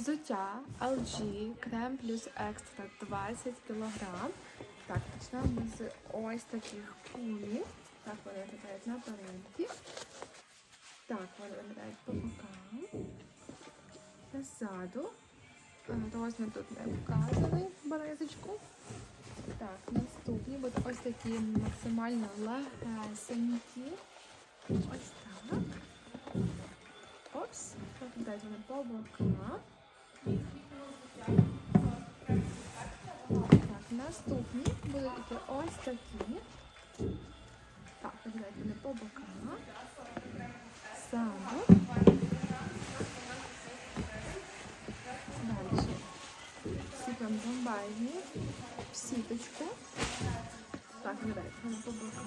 Взуття LG крем плюс екстра 20 кг. Так, почнемо з ось таких пулі. Так вони виглядають на передки. Так, вони виглядають по бокам. Ззаду. Е, Розмір тут не вказаний березочку. Так, наступні будуть ось такі максимально легесенькі. Ось так. Опс, виглядають вони по бокам. Наступні будуть йти ось такі. Так, виглядають по бокам. Ззаду. Далі. Прям бомбайні. В сіточку. Так, виглядають по бокам.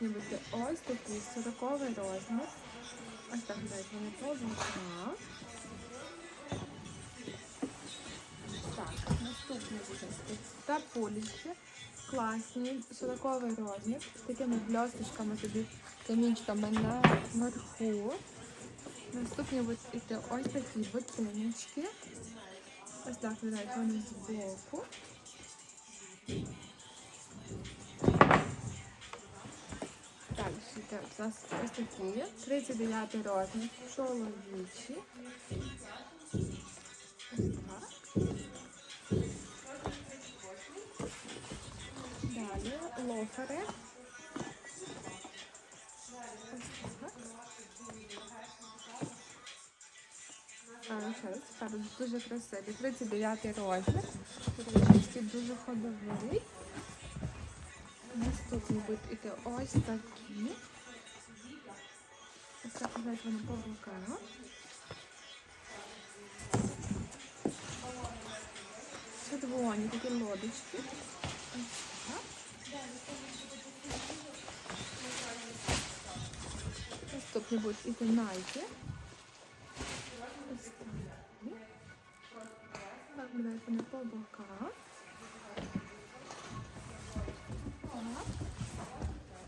Буде ось такий 40 розмір. Ось так виглядають вони по. Так, наступні буде та полічки. Класні, 40 розмір. З такими бльосточками собі камінчиками наверху. Наступні будуть ось такі ботиночки. Ось так виглядають вони збоку. У нас ось такі 39 розмір, чоловічі. Ось так. Далі лофери. Ось так. А, ще раз, кажуть, дуже красиві. 39 розмір. Ручки дуже ходовий. Наступні будуть іти ось такі. Так виглядають вони по бокам. Червоні такі лодочки. Наступні будуть іти найки. Так. Виглядають вони по бокам.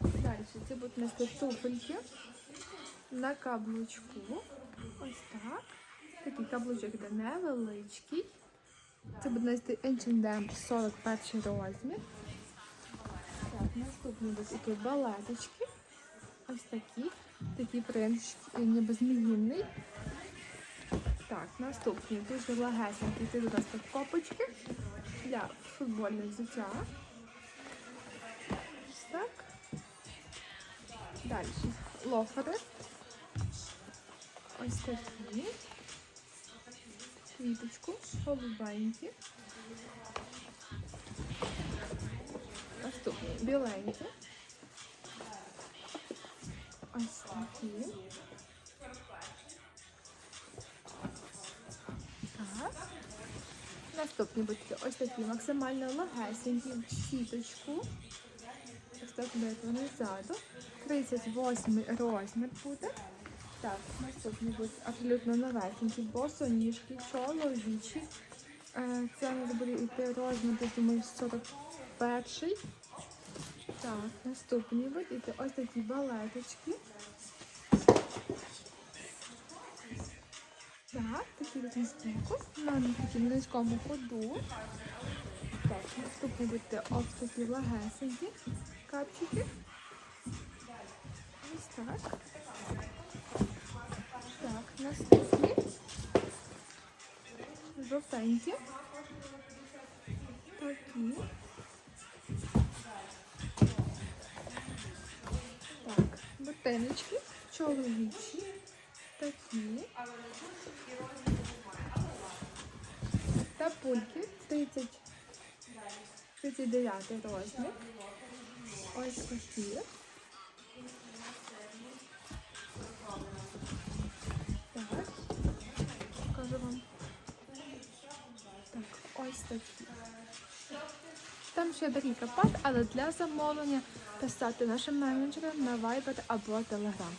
Далі це будуть нести туфельки на каблучку. Ось так. Такий каблучок де невеличкий. Це буде нести H&M 41 розмір. Так, наступні будуть такі балеточки. Ось такі. Такий принт ніби зміїний. Так, наступні дуже легесенькі. Це у нас тут копочки для футбольних взуття. Ось так. Далі. Лофери. Ось такі. Квіточку. Голубенькі. Наступні. Біленькі. Ось такі. Так. Наступні будуть ось такі максимально легесенькі в сіточку. Ось так буде вони ззаду. 38 розмір буде. Так, наступні будуть абсолютно новесенькі, босоніжки, чоловічі. Е, Це не буде йти розмір, думаю, 41. Так, наступні будуть йти ось такі балеточки. Так, такі тут на такому низькому ходу. Так, наступні будуть ось такі легесенькі капчики. Ось так. Так, наступні. Жовтенькі. Такі. Так, ботиночки, чоловічі. Такі. Та пульки 30, 39 розмір. Ось такі. Такі. Там ще декілька пар, але для замовлення писати нашим менеджерам на Viber або Telegram.